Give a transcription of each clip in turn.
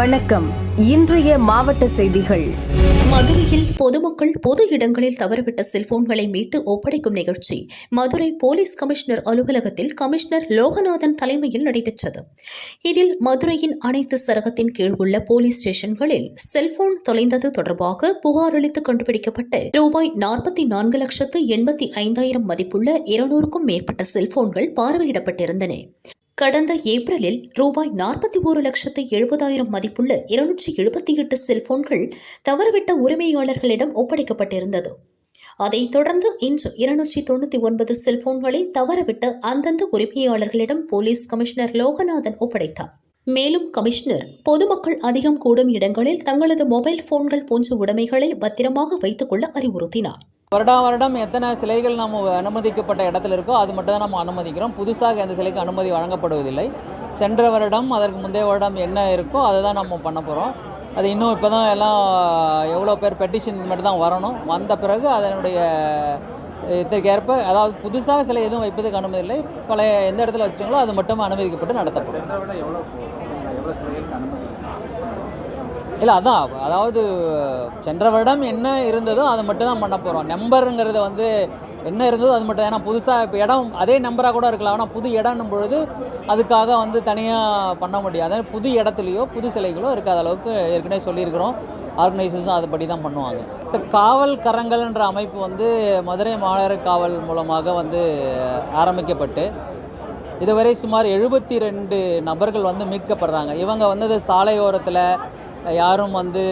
வணக்கம். இன்றைய மாவட்ட செய்திகள். மதுரையில் பொதுமக்கள் பொது இடங்களில் தவறவிட்ட செல்போன்களை மீட்டு ஒப்படைக்கும் நிகழ்ச்சி. மதுரை போலீஸ் கமிஷனர் அலுவலகத்தில் கமிஷனர் லோகநாதன் தலைமையில் நடைபெற்றது. இதில் மதுரையின் அனைத்து சரகத்தின் கீழ் உள்ள போலீஸ் ஸ்டேஷன்களில் செல்போன் தொலைந்தது தொடர்பாக புகார் அளித்து கண்டுபிடிக்கப்பட்ட ரூபாய் நாற்பத்தி நான்கு லட்சத்து எண்பத்தி ஐந்தாயிரம் மதிப்புள்ள இருநூறுக்கும் மேற்பட்ட செல்போன்கள் பார்வையிடப்பட்டிருந்தன. கடந்த ஏப்ரலில் ரூபாய் நாற்பத்தி ஒரு லட்சத்து எழுபதாயிரம் மதிப்புள்ள இருநூற்றி எழுபத்தி எட்டு செல்போன்கள் தவறவிட்ட உரிமையாளர்களிடம் ஒப்படைக்கப்பட்டிருந்தது. அதைத் தொடர்ந்து இன்று இருநூற்றி தொண்ணூற்றி ஒன்பது செல்போன்களை தவறவிட்ட அந்தந்த உரிமையாளர்களிடம் போலீஸ் கமிஷனர் லோகநாதன் ஒப்படைத்தார். மேலும் கமிஷனர் பொதுமக்கள் அதிகம் கூடும் இடங்களில் தங்களது மொபைல் போன்கள் போன்ற உடைமைகளை பத்திரமாக வைத்துக் கொள்ள அறிவுறுத்தினார். வருடா வருடம் எத்தனை சிலைகள் நாம் அனுமதிக்கப்பட்ட இடத்துல இருக்கோ அது மட்டும் தான் நம்ம அனுமதிக்கிறோம். புதுசாக எந்த சிலைக்கு அனுமதி வழங்கப்படுவதில்லை. சென்ற வருடம் அதற்கு முந்தைய வருடம் என்ன இருக்கோ அதை தான் நம்ம பண்ண போகிறோம் அது இன்னும் இப்போ தான் எல்லாம் எவ்வளோ பேர் பெட்டிஷன் மட்டும் தான் வரணும். வந்த பிறகு அதனுடைய இதற்கு ஏற்ப அதாவது புதுசாக சிலை எதுவும் வைப்பதற்கு அனுமதி இல்லை பழைய எந்த இடத்துல வச்சுருங்களோ அது மட்டும் அனுமதிக்கப்பட்டு நடத்தப்படும். இல்லை அதான். அதாவது சென்ற வருடம் என்ன இருந்ததோ அதை மட்டும் தான் பண்ண போகிறோம் நம்பருங்கிறது வந்து என்ன இருந்ததோ அது மட்டும் ஏன்னா புதுசாக இப்போ இடம் அதே நம்பராக கூட இருக்கலாம். ஆனால் புது இடம்னும் பொழுது அதுக்காக வந்து தனியாக பண்ண முடியாது. புது இடத்துலையோ புது சிலைகளோ இருக்காத அளவுக்கு ஏற்கனவே சொல்லியிருக்கிறோம். ஆர்கனைசேஷன் அதுபடி தான் பண்ணுவாங்க. சார் காவல் கரங்கள்ன்ற அமைப்பு வந்து மதுரை மாநகர காவல் மூலமாக வந்து ஆரம்பிக்கப்பட்டு இதுவரை சுமார் எழுபத்தி ரெண்டு நபர்கள் வந்து மீட்கப்படுறாங்க. இவங்க வந்து சாலையோரத்தில் யாரும் வந்து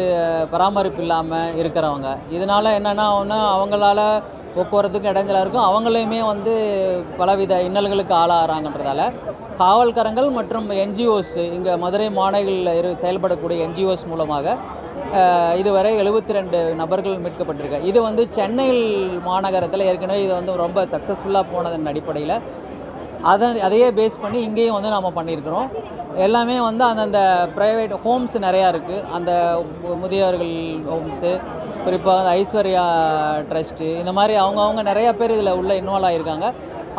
பராமரிப்பு இல்லாமல் இருக்கிறவங்க. இதனால் என்னென்னா ஒன்று அவங்களால போக்குவரத்துக்கு இடைஞ்சலாக இருக்கும். அவங்களையுமே வந்து பலவித இன்னல்களுக்கு ஆளாகிறாங்கன்றதால காவல்கரங்கள் மற்றும் என்ஜிஓஸ் இங்கே மதுரை மாநகரில் இரு செயல்படக்கூடிய என்ஜிஓஸ் மூலமாக இதுவரை எழுபத்தி ரெண்டு நபர்கள் மீட்கப்பட்டிருக்கு இது வந்து சென்னையில் மாநகரத்தில் ஏற்கனவே இது வந்து ரொம்ப சக்ஸஸ்ஃபுல்லாக போனதன் அடிப்படையில் அதை அதையே பேஸ் பண்ணி இங்கேயும் வந்து நம்ம பண்ணியிருக்கிறோம். எல்லாமே வந்து அந்தந்த ப்ரைவேட் ஹோம்ஸ் நிறையா இருக்குது அந்த முதியவர்கள் முதியோர்கள் ஹோம்ஸு குறிப்பாக அந்த ஐஸ்வர்யா ட்ரஸ்ட்டு இந்த மாதிரி அவங்கவுங்க நிறையா பேர் இதில் உள்ள இன்வால்வ் ஆகியிருக்காங்க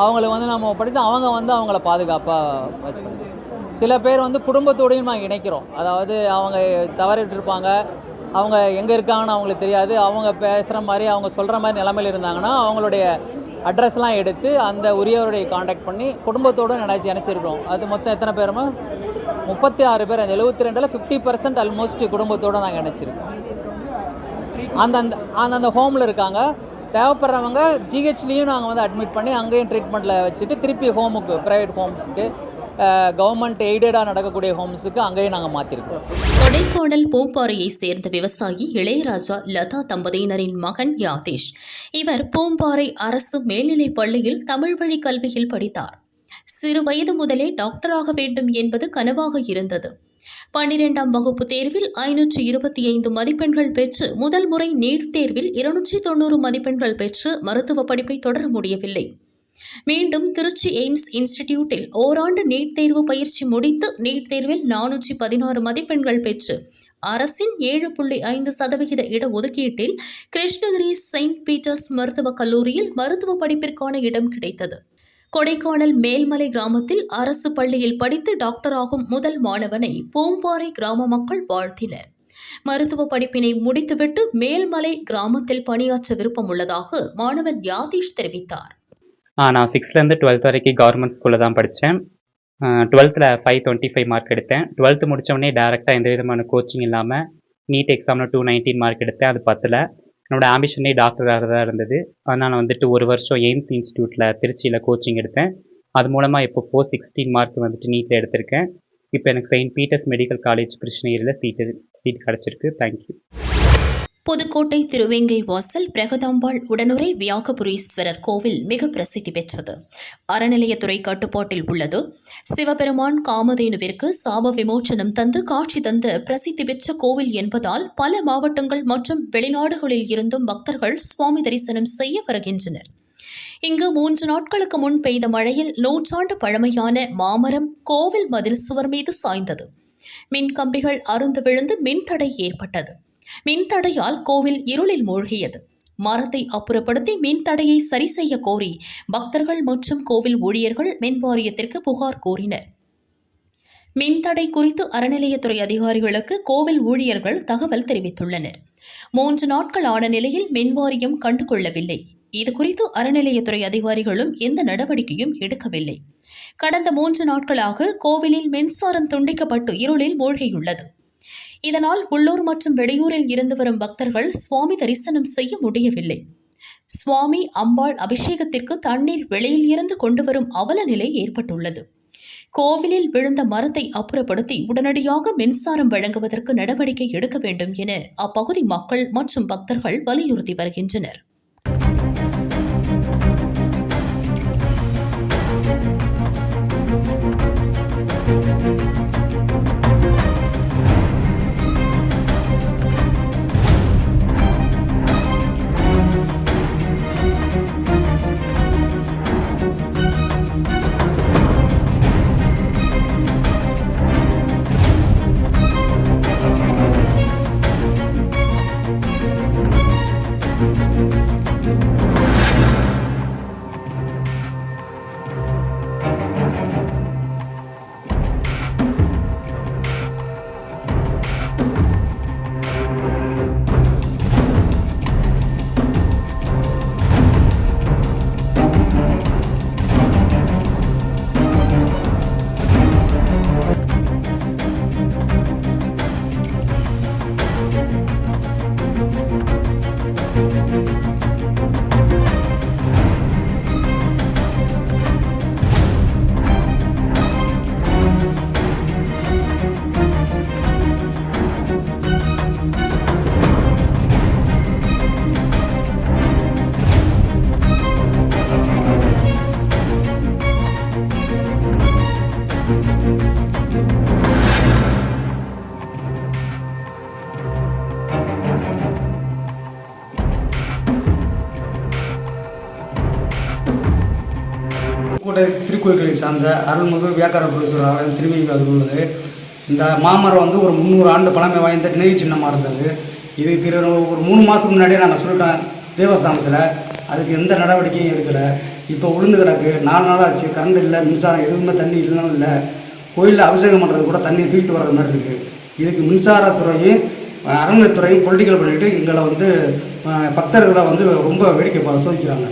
அவங்களுக்கு வந்து நம்ம படித்து அவங்க வந்து அவங்கள பாதுகாப்பாக வச்சுக்கணும். சில பேர் வந்து குடும்பத்தோடையும் நாங்கள் இணைக்கிறோம். அதாவது அவங்க தவறிட்டுருப்பாங்க அவங்க எங்கே இருக்காங்கன்னு அவங்களுக்கு தெரியாது. அவங்க பேசுகிற மாதிரி அவங்க சொல்கிற மாதிரி நிலமையில் இருந்தாங்கன்னா அவங்களுடைய அட்ரஸ்லாம் எடுத்து அந்த உரியவருடைய காண்டாக்ட் பண்ணி குடும்பத்தோடு நினைச்சு நினச்சிருக்கிறோம் அது மொத்தம் எத்தனை பேருமா முப்பத்தி ஆறு பேர். அந்த எழுபத்தி ரெண்டில் ஃபிஃப்டி பர்சன்ட் ஆல்மோஸ்ட் குடும்பத்தோடு நாங்கள் நினச்சிருக்கோம் அந்தந்த அந்தந்த ஹோமில் இருக்காங்க. தேவைப்படுறவங்க ஜிஹெச்லேயும் நாங்கள் வந்து அட்மிட் பண்ணி அங்கேயும் ட்ரீட்மெண்ட்டில் வச்சுட்டு திருப்பி ஹோமுக்கு ப்ரைவேட் ஹோம்ஸுக்கு கவர்மெண்ட் எய்டடாக நடக்கக்கூடிய ஹோம்ஸுக்கு அங்கேயே நாங்கள் மாற்றிருக்கோம் கொடைக்கானல் பூம்பாறையை சேர்ந்த விவசாயி இளையராஜா லதா தம்பதியினரின் மகன் யாதேஷ். இவர் பூம்பாறை அரசு மேல்நிலைப் பள்ளியில் தமிழ் வழி கல்வியில் படித்தார். சிறு வயது முதலே டாக்டராக வேண்டும் என்பது கனவாக இருந்தது. பன்னிரெண்டாம் வகுப்பு தேர்வில் ஐநூற்றி இருபத்தி ஐந்து மதிப்பெண்கள் பெற்று முதல் முறை நீட் தேர்வில் இருநூற்றி தொண்ணூறு மதிப்பெண்கள் பெற்று மருத்துவ படிப்பை தொடர முடியவில்லை. மீண்டும் திருச்சி எய்ம்ஸ் இன்ஸ்டிடியூட்டில் ஓராண்டு நீட் தேர்வு பயிற்சி முடித்து நீட் தேர்வில் நானூற்றி பதினாறு மதிப்பெண்கள் பெற்று அரசின் ஏழு புள்ளி ஐந்து சதவிகித இடஒதுக்கீட்டில் கிருஷ்ணகிரி செயின்ட் பீட்டர்ஸ் மருத்துவக் கல்லூரியில் மருத்துவ படிப்பிற்கான இடம் கிடைத்தது. கொடைக்கானல் மேல்மலை கிராமத்தில் அரசு பள்ளியில் படித்து டாக்டராகும் முதல் மாணவனை பூம்பாறை கிராம மக்கள் வாழ்த்தினர். மருத்துவ படிப்பினை முடித்துவிட்டு மேல்மலை கிராமத்தில் பணியாற்ற விருப்பம் உள்ளதாக மாணவன் யாதீஷ் தெரிவித்தார். நான் சிக்ஸ்த்லேருந்து டுவெல்த் வரைக்கும் கவர்மெண்ட் ஸ்கூலில் தான் படித்தேன் டுவெல்த்தில் ஃபைவ் டுவெண்ட்டி ஃபைவ் மார்க் எடுத்தேன். டுவெல்த்து முடித்தவொடனே டேரெக்டாக எந்த விதமான கோச்சிங் இல்லாமல் நீட் எக்ஸாமில் டூ நைன்டீன் மார்க் எடுத்தேன். அது பத்தில். என்னோடய ஆம்பிஷனே டாக்டராக தான் இருந்தது. அதனால் நான் வந்துட்டு ஒரு வருஷம் எய்ம்ஸ் இன்ஸ்டியூட்டில் திருச்சியில் கோச்சிங் எடுத்தேன். அது மூலமாக இப்போ ஃபோர் சிக்ஸ்டீன் மார்க் வந்துட்டு நீட்டில் எடுத்திருக்கேன். இப்போ எனக்கு செயின்ட் பீட்டர்ஸ் மெடிக்கல் காலேஜ் கிருஷ்ணகிரியில் சீட்டு சீட் கிடச்சிருக்கு. தேங்க்யூ புதுக்கோட்டை திருவேங்கை வாசல் பிரகதாம்பாள் உடனுரை வியாகபுரீஸ்வரர் கோவில் மிக பிரசித்தி பெற்றது. அறநிலையத்துறை கட்டுப்பாட்டில் உள்ளது. சிவபெருமான் காமதேனுவிற்கு சாப விமோச்சனம் தந்து காட்சி தந்த பிரசித்தி பெற்ற கோவில் என்பதால் பல மாவட்டங்கள் மற்றும் வெளிநாடுகளில் இருந்தும் பக்தர்கள் சுவாமி தரிசனம் செய்ய வருகின்றனர். இங்கு மூன்று நாட்களுக்கு முன் பெய்த மழையில் நூற்றாண்டு பழமையான மாமரம் கோவில் மதில் சுவர் மீது சாய்ந்தது. மின் கம்பிகள் அருந்து விழுந்து மின்தடை ஏற்பட்டது. மின்தடையால் கோவில் இருளில் மூழ்கியது. மரத்தை அப்புறப்படுத்தி மின்தடையை சரி செய்ய கோரி பக்தர்கள் மற்றும் கோவில் ஊழியர்கள் மின் வாரியத்திற்கு புகார் கூறினர். மின்தடை குறித்து அறநிலையத்துறை அதிகாரிகளுக்கு கோவில் ஊழியர்கள் தகவல் தெரிவித்துள்ளனர். மூன்று நாட்கள் ஆன நிலையில் மின்வாரியம் கண்டுகொள்ளவில்லை. இதுகுறித்து அறநிலையத்துறை அதிகாரிகளும் எந்த நடவடிக்கையும் எடுக்கவில்லை. கடந்த மூன்று நாட்களாக கோவிலில் மின்சாரம் துண்டிக்கப்பட்டு இருளில் மூழ்கியுள்ளது. இதனால் உள்ளூர் மற்றும் வெளியூரில் இருந்து வரும் பக்தர்கள் சுவாமி தரிசனம் செய்ய முடியவில்லை. சுவாமி அம்பாள் அபிஷேகத்திற்கு தண்ணீர் வெளியில் இருந்து கொண்டு வரும் அவல நிலை ஏற்பட்டுள்ளது. கோவிலில் விழுந்த மரத்தை அப்புறப்படுத்தி உடனடியாக மின்சாரம் வழங்குவதற்கு நடவடிக்கை எடுக்க வேண்டும் என அப்பகுதி மக்கள் மற்றும் பக்தர்கள் வலியுறுத்தி வருகின்றனர். திருக்கோயில்களை சார்ந்த அருள்மிகு வியாக்கார புரீஸ்வரர் ஆலயம் திருமணி அது உள்ளது. இந்த மாமரம் வந்து ஒரு முந்நூறு ஆண்டு பழமை வாய்ந்த நினைவு சின்னமாக இருந்தது. இது திரு ஒரு மூணு மாதத்துக்கு முன்னாடியே நாங்கள் சொல்லிட்டோம் தேவஸ்தானத்தில். அதுக்கு எந்த நடவடிக்கையும் எடுக்கலை. இப்போ உளுந்து கிடக்கு. நாலு நாள் ஆச்சு. கரண்ட் இல்லை மின்சாரம் எதுவுமே தண்ணி இல்லைன்னு இல்லை. கோயிலில் அபிஷேகம் பண்ணுறது கூட தண்ணி தூக்கிட்டு வர்றது மாதிரி இருக்குது இதுக்கு மின்சாரத்துறையும் அறநிலைத்துறையும் பொலிட்டிக்கல் பண்ணிட்டு எங்களை வந்து பக்தர்களை வந்து ரொம்ப வேடிக்கை பா- சோதிக்கிறாங்க.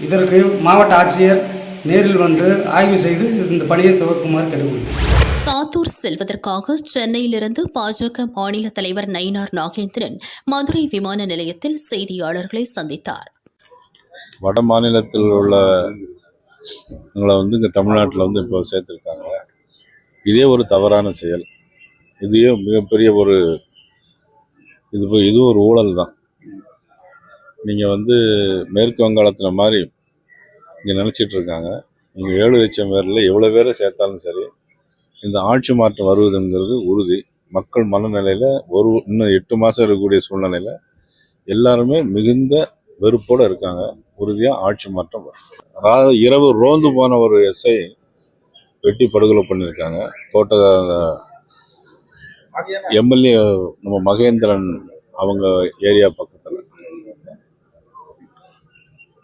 இதற்கு மாவட்ட ஆட்சியர் நேரில் வந்து ஆய்வு செய்து இந்த பணியை துவக்குமாறு கேட்டுக்கொள்கிறேன். சாத்தூர் செல்வதற்காக சென்னையிலிருந்து பாஜக மாநில தலைவர் நயினார் நாகேந்திரன் மதுரை விமான நிலையத்தில் செய்தியாளர்களை சந்தித்தார். வட மாநிலத்தில் உள்ள எங்களை வந்து இங்கே தமிழ்நாட்டில் வந்து இப்போ சேர்த்துருக்காங்க. இதே ஒரு தவறான செயல். இதையே மிகப்பெரிய ஒரு இது இதுவும் ஒரு ஊழல் தான். நீங்கள் வந்து மேற்கு வங்காளத்தில் மாதிரி இங்கே நினச்சிட்டு இருக்காங்க. இங்கே ஏழு லட்சம் பேரில் எவ்வளோ பேரை சேர்த்தாலும் சரி இந்த ஆட்சி மாற்றம் வருவதுங்கிறது உறுதி. மக்கள் மனநிலையில் ஒரு இன்னும் எட்டு மாதம் இருக்கக்கூடிய சூழ்நிலையில் எல்லாருமே மிகுந்த வெறுப்போடு இருக்காங்க. உறுதியாக ஆட்சி மாற்றம் வரும். இரவு ரோந்து போன ஒரு எஸ்ஐ வெட்டி படுகொலை பண்ணியிருக்காங்க. தோட்ட எம்எல்ஏ நம்ம மகேந்திரன் அவங்க ஏரியா பக்கத்தில்.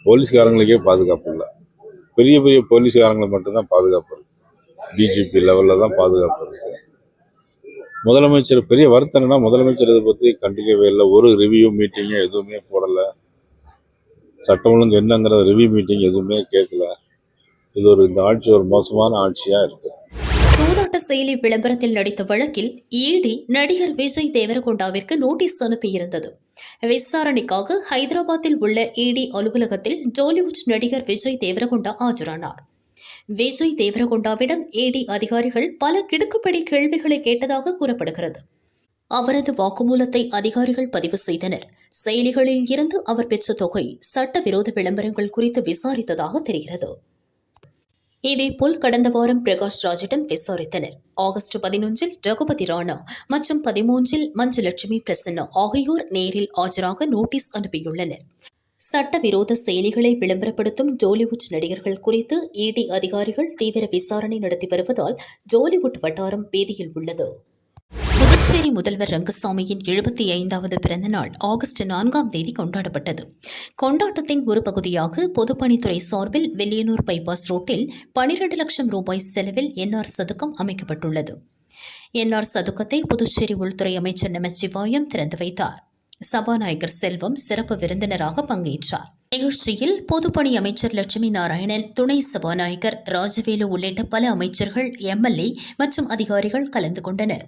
போலீஸ்காரங்களுக்கே பாதுகாப்பு இல்லை. பெரிய பெரிய போலீஸ்காரங்களை மட்டும்தான் பாதுகாப்பு இருக்குது டிஜிபி லெவலில் தான் பாதுகாப்பு இருக்குது முதலமைச்சர் பெரிய வருத்தம் முதலமைச்சர் இதை பற்றி கண்டிக்கவே இல்லை. ஒரு ரிவ்யூ மீட்டிங்கு எதுவுமே போடலை. சட்டம் ஒழுங்கு என்னங்கிற ரிவ்யூ மீட்டிங் எதுவுமே கேட்கல. இது ஒரு இந்த ஆட்சி ஒரு மோசமான ஆட்சியாக இருக்குது. சூதாட்ட செயலி விளம்பரத்தில் நடித்த வழக்கில் இடி நடிகர் விஜய் தேவரகொண்டாவிற்கு நோட்டீஸ் அனுப்பியிருந்தது. விசாரணைக்காக ஹைதராபாத்தில் உள்ள இடி அலுவலகத்தில் ஜாலிவுட் நடிகர் விஜய் தேவரகொண்டா ஆஜரானார். விஜய் தேவரகொண்டாவிடம் இடி அதிகாரிகள் பல கிடுக்குப்படி கேள்விகளை கேட்டதாக கூறப்படுகிறது. அவரது வாக்குமூலத்தை அதிகாரிகள் பதிவு செய்தனர். செயலிகளில் இருந்து அவர் பெற்ற தொகை சட்டவிரோத விளம்பரங்கள் குறித்து விசாரித்ததாக தெரிகிறது. இதேபோல் கடந்த வாரம் பிரகாஷ் ராஜிடம் விசாரித்தனர். ஆகஸ்ட் பதினொன்றில் ரகுபதி ராணா மற்றும் பதிமூன்றில் மஞ்சுலட்சுமி பிரசன்னா ஆகியோர் நேரில் ஆஜராக நோட்டீஸ் அனுப்பியுள்ளனர். சட்டவிரோத செயலிகளை விளம்பரப்படுத்தும் ஜோலிவுட் நடிகர்கள் குறித்து இடி அதிகாரிகள் தீவிர விசாரணை நடத்தி வருவதால் ஜோலிவுட் வட்டாரம் பேதியில் உள்ளது. புதுச்சேரி முதல்வர் ரங்கசாமியின் எழுபத்தி ஐந்தாவது பிறந்த நாள் ஆகஸ்ட் நான்காம் தேதி கொண்டாடப்பட்டது. கொண்டாட்டத்தின் ஒரு பகுதியாக பொதுப்பணித்துறை சார்பில் வெள்ளியனூர் பைபாஸ் ரோட்டில் பனிரெண்டு லட்சம் ரூபாய் செலவில் என்ஆர் சதுக்கம் அமைக்கப்பட்டுள்ளது. என்ஆர் சதுக்கத்தை புதுச்சேரி உள்துறை அமைச்சர் நமச்சிவாயம் திறந்து வைத்தார். சபாநாயகர் செல்வம் சிறப்பு விருந்தினராக பங்கேற்றார். நிகழ்ச்சியில் பொதுப்பணி அமைச்சர் லட்சுமி நாராயணன் துணை சபாநாயகர் ராஜவேலு உள்ளிட்ட பல அமைச்சர்கள் எம்எல்ஏ மற்றும் அதிகாரிகள் கலந்து கொண்டனர்.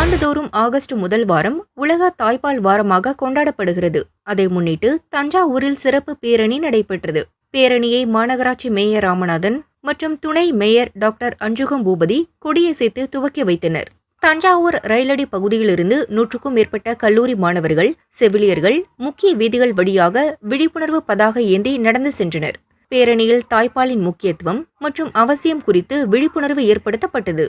ஆண்டுதோறும் ஆகஸ்ட் முதல் வாரம் உலக தாய்ப்பால் வாரமாக கொண்டாடப்படுகிறது. அதை முன்னிட்டு தஞ்சாவூரில் சிறப்பு பேரணி நடைபெற்றது. பேரணியை மாநகராட்சி மேயர் ராமநாதன் மற்றும் துணை மேயர் டாக்டர் அஞ்சுகம் பூபதி கொடியசைத்து துவக்கி வைத்தனர். தஞ்சாவூர் ரயிலடி பகுதியிலிருந்து நூற்றுக்கும் மேற்பட்ட கல்லூரி மாணவர்கள் செவிலியர்கள் முக்கிய வீதிகள் வழியாக விழிப்புணர்வு பதாக ஏந்தி நடந்து சென்றனர். பேரணியில் தாய்ப்பாலின் முக்கியத்துவம் மற்றும் அவசியம் குறித்து விழிப்புணர்வு ஏற்படுத்தப்பட்டது.